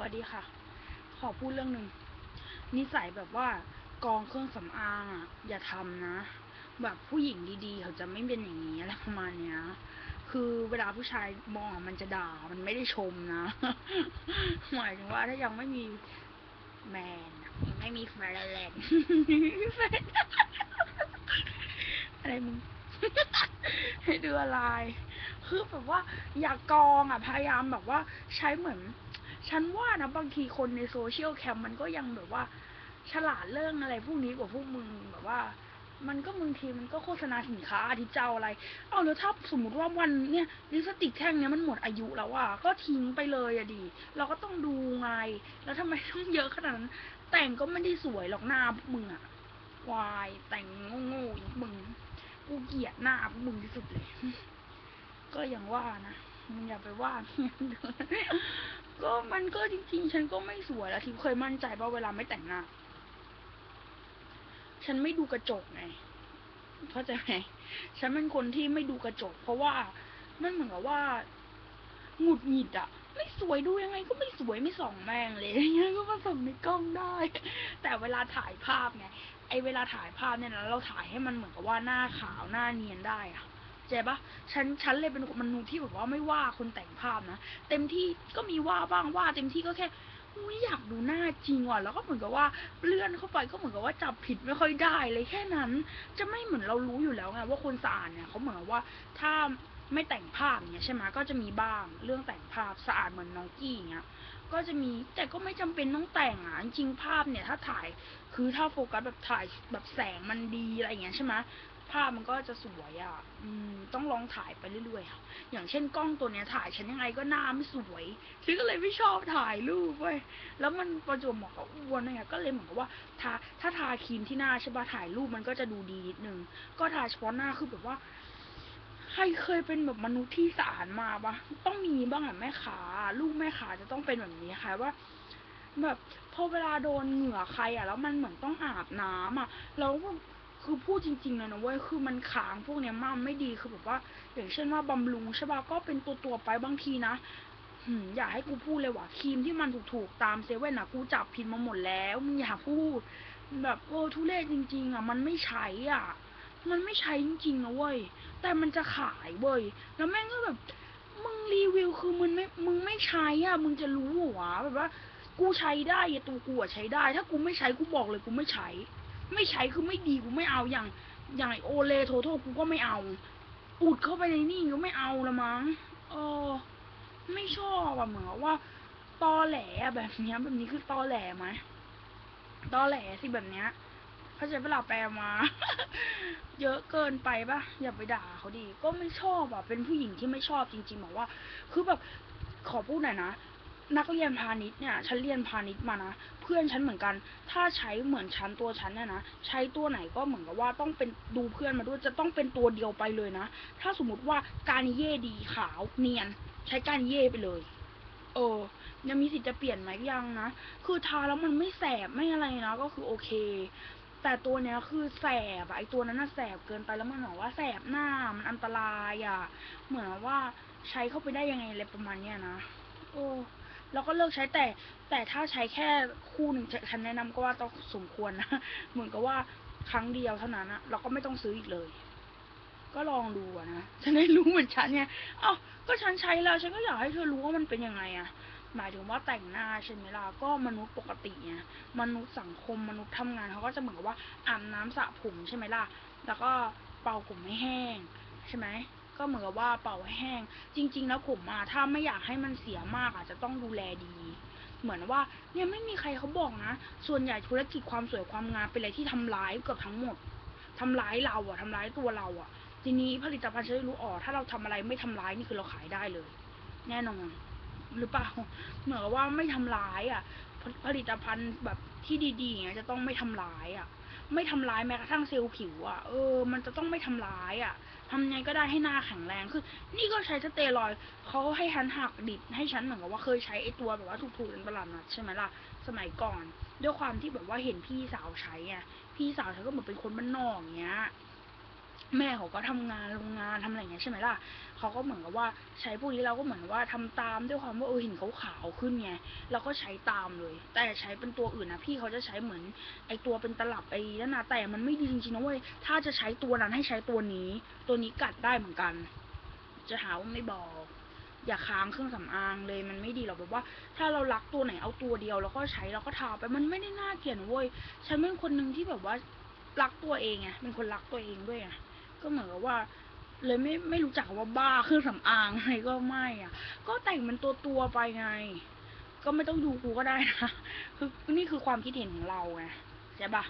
วัสดีค่ะ ขอพูดเรื่องหนึ่งนิสัยแบบว่ากองเครื่องสำอางอะ อย่าทำนะ แบบผู้หญิงดีๆ เขาจะไม่เป็นอย่างนี้อะไรประมาณเนี้ย คือเวลาผู้ชายมองมันจะด่ามันไม่ได้ชมนะ หมายถึงว่าถ้ายังไม่มีแมนไม่มีแฟนแลนด์แฟนอะไรมึงให้ดูอะไร คือแบบว่า อย่ากองอะ พยายามแบบว่าใช้เหมือน ฉันว่านะบางทีคนในโซเชียลแคมมันก็ยังแบบว่า ฉลาดเรื่องอะไรพวกนี้กว่าพวกมึงแบบว่า มันก็บางทีมันก็โฆษณาสินค้าที่เจ้าอะไร เอาแล้วถ้าสมมติว่าวันเนี้ยลิปสติกแท่งเนี้ยมันหมดอายุแล้วอะก็ทิ้งไปเลยอะดีเราก็ต้องดูไง แล้วทำไมต้องเยอะขนาดนั้น แต่งก็ไม่ได้สวยหรอกหน้าพวกมึงอะวายแต่งโง่ๆอย่างมึงกูเกลียดหน้าพวกมึงที่สุดเลย ก็อย่างว่านะมึงอย่าไปว่าเมียเด้อ ก็มันก็จริงๆ ฉันก็ไม่สวยแล้วที่เคยมั่นใจว่าเวลาไม่แต่งหน้า ฉันไม่ดูกระจกไงเข้าใจไหมฉันเป็นคนที่ไม่ดูกระจก เพราะว่ามันเหมือนกับว่าหงุดหงิดอะไม่สวยดูยังไง ก็ไม่สวยไม่ส่องแม่งเลยอย่างเงี้ยก็มาส่องในกล้องได้ แต่เวลาถ่ายภาพไงไอเวลาถ่ายภาพเนี่ยนะเราถ่ายให้มันเหมือนกับว่าหน้าขาวหน้าเนียนได้อะ เจ๊ปะฉันฉันเลยเป็นมนุษย์ที่แบบว่าไม่ว่าคนแต่งภาพนะเต็มที่ก็มีว่าบ้างว่า เต็มที่ก็แค่อุ้ยอยากดูหน้าจริงว่ะแล้วก็เหมือนกับว่าเลื่อนเข้าไปก็เหมือนกับว่าจับผิดไม่ค่อยได้เลยแค่นั้น จะไม่เหมือนเรารู้อยู่แล้วไงว่าคนสะอาดเนี่ยเขาเหมือนว่าถ้าไม่แต่งภาพเนี่ยใช่ไหมก็จะมีบ้างเรื่องแต่งภาพสะอาดเหมือนน้องกี้เงี้ยก็จะมีแต่ก็ไม่จำเป็นต้องแต่งอะจริงภาพเนี่ยถ้าถ่ายคือถ้าโฟกัสแบบถ่ายแบบแสงมันดีอะไรอย่างเงี้ยใช่ไหม ภาพมันก็จะสวยอะ อืม ต้องลองถ่ายไปเรื่อยๆค่ะ อย่างเช่นกล้องตัวเนี้ยถ่ายฉันยังไงก็หน้าไม่สวยฉันก็เลยไม่ชอบถ่ายรูปเว้ย แล้วมันประจวบเหมาะกับอ้วนเนี่ยก็เลยเหมือนกับว่าทาถ้าทาครีมที่หน้าใช่ปะถ่ายรูปมันก็จะดูดีนิดนึง ก็ทาเฉพาะหน้าคือแบบว่าใครเคยเป็นแบบมนุษย์ที่สะอาดมาปะต้องมีบ้างอะแม่ขาลูกแม่ขาจะต้องเป็นแบบนี้ค่ะว่าแบบพอเวลาโดนเหงื่อใครอะแล้วมันเหมือนต้องอาบน้ำอะแล้ว คือพูดจริงๆเลยนะเว้ยคือมันค้างพวกเนี้ยมากไม่ดีคือแบบว่า อย่างเช่นว่าบำรุงใช่ป่ะก็เป็นตัวตัวๆไปบางทีนะอย่าให้กูพูดเลยว่ะครีมที่มันถูกๆตามเซเว่นอะกูจับผิดมาหมดแล้วมึงอย่าพูด แบบโอ้ทุเรศจริง ๆอะมันไม่ใช้อะ มันไม่ใช้จริงๆนะเว้ยแต่มันจะขายเว้ยแล้วแม่งก็แบบมึงรีวิวคือมึงไม่มึงไม่ใช้อะ มึงจะรู้หรอวะแบบว่า กูใช้ได้ตัวกูอะใช้ได้ ถ้ากูไม่ใช้กูบอกเลยกูไม่ใช้ ไม่ใช้คือไม่ดีกูไม่เอาอย่าง อย่างไอโอเลโทโทกูก็ไม่เอา อุดเข้าไปในนี่ก็ไม่เอาละมั้งเออ ไม่ชอบอะเหมือนว่าตอแหลแบบเนี้ยแบบนี้คือตอแหลไหมตอแหลสิแบบเนี้ยเขาใช้เวลาแปลมา เยอะเกินไปปะอย่าไปด่าเขาดี ก็ไม่ชอบอะเป็นผู้หญิงที่ไม่ชอบจริงๆบอกว่า คือแบบขอพูดหน่อยนะ นักเรียนพาณิชย์เนี่ยฉันเรียนพาณิชย์มานะเพื่อนฉันเหมือนกัน ถ้าใช้เหมือนฉันตัวฉันเนี่ยนะใช้ตัวไหนก็เหมือนกับว่าต้องเป็นดูเพื่อนมาด้วยจะต้องเป็นตัวเดียวไปเลยนะ ถ้าสมมติว่าการเย่ดีขาวเนียน ใช้การเย่ไปเลย เออ ยังมีสิทธิ์จะเปลี่ยนไหมยังนะคือทาแล้วมันไม่แสบไม่อะไรนะก็คือโอเคแต่ตัวเนี้ยคือแสบอะไอตัวนั้นน่ะแสบเกินไปแล้วมันบอกว่าแสบหน้ามันอันตรายอะเหมือนว่าใช้เข้าไปได้ยังไงอะไรประมาณเนี้ยนะ โอ้ แล้วก็เลิกใช้แต่ แต่ถ้าใช้แค่คู่หนึ่งฉันแนะนำก็ว่าต้องสมควรนะเหมือนกับว่าครั้งเดียวเท่านั้นอะเราก็ไม่ต้องซื้ออีกเลย ก็ลองดูอะนะจะได้รู้เหมือนฉันไงเอ้าก็ฉันใช้แล้วฉันก็อยากให้เธอรู้ว่ามันเป็นยังไงอะหมายถึงว่าแต่งหน้าใช่ไหมล่ะก็มนุษย์ปกติไงมนุษย์สังคมมนุษย์ทำงานเขาก็จะเหมือนกับว่าอาบน้ำสระผมใช่ไหมล่ะ แล้วก็เป่าผมให้แห้ง ใช่ไหม ก็เหมือนกับว่าเป่าแห้ง จริง ๆ แล้วผมอะถ้าไม่อยากให้มันเสียมากอาจจะต้องดูแลดี เหมือนว่าเนี่ยไม่มีใครเขาบอกนะ ส่วนใหญ่ธุรกิจความสวยความงามเป็นอะไรที่ทำร้ายเกือบทั้งหมดทำร้ายเราอะทำร้ายตัวเราอะทีนี้ผลิตภัณฑ์จะได้รู้อ๋อถ้าเราทำอะไรไม่ทำร้ายนี่คือเราขายได้เลย แน่นอนหรือเปล่าเหมือนว่าไม่ทำร้ายอะ ผลิตภัณฑ์แบบที่ดีๆเงี้ยจะต้องไม่ทำร้ายอะ ไม่ทำร้ายแม้กระทั่งเซลล์ผิวอะเออ มันจะต้องไม่ทำร้ายอะ ทำยังไงก็ได้ให้หน้าแข็งแรงคือนี่ก็ใช้สเตียรอยเขาให้ฉันหักดิบให้ฉันเหมือนกับว่าเคยใช้ไอตัวแบบว่าถูกๆเป็นประหลาดนัดใช่ไหมล่ะสมัยก่อน ด้วยความที่แบบว่าเห็นพี่สาวใช้อะพี่สาวฉันก็เหมือนเป็นคนบ้านนอกอย่างเงี้ย แม่เขาก็ทำงานโรงงานทำอะไรอย่างเงี้ยใช่ไหมล่ะเขาก็เหมือนกับว่าใช้พวกนี้เราก็เหมือนว่าทำตามด้วยความว่าเออเห็นเขาขาวขึ้นไงเราก็ใช้ตามเลย แต่ใช้เป็นตัวอื่นนะพี่เขาจะใช้เหมือน ไอตัวเป็นตลับไอ้นั่นนะแต่มันไม่ดีจริงๆนะเว้ยถ้าจะใช้ตัวนั้นให้ใช้ตัวนี้ ตัวนี้กัดได้เหมือนกัน จะหาว่าไม่บอก อย่าค้างเครื่องสำอางเลยมันไม่ดีหรอกแบบว่า ถ้าเรารักตัวไหนเอาตัวเดียวแล้วก็ใช้แล้วก็ทาไปมันไม่ได้น่าเกลียดเว้ยฉันเป็นคนหนึ่งที่แบบว่ารักตัวเองไงเป็นคนรักตัวเองด้วยไง ก็เหมือนกับว่า เลยไม่ไม่รู้จักว่าบ้าเครื่องสำอางอะไรก็ไม่อะ ก็แต่งเป็นตัวตัวไปไง ก็ไม่ต้องดูกูก็ได้นะคือนี่คือความคิดเห็นของเราไงใช่ปะ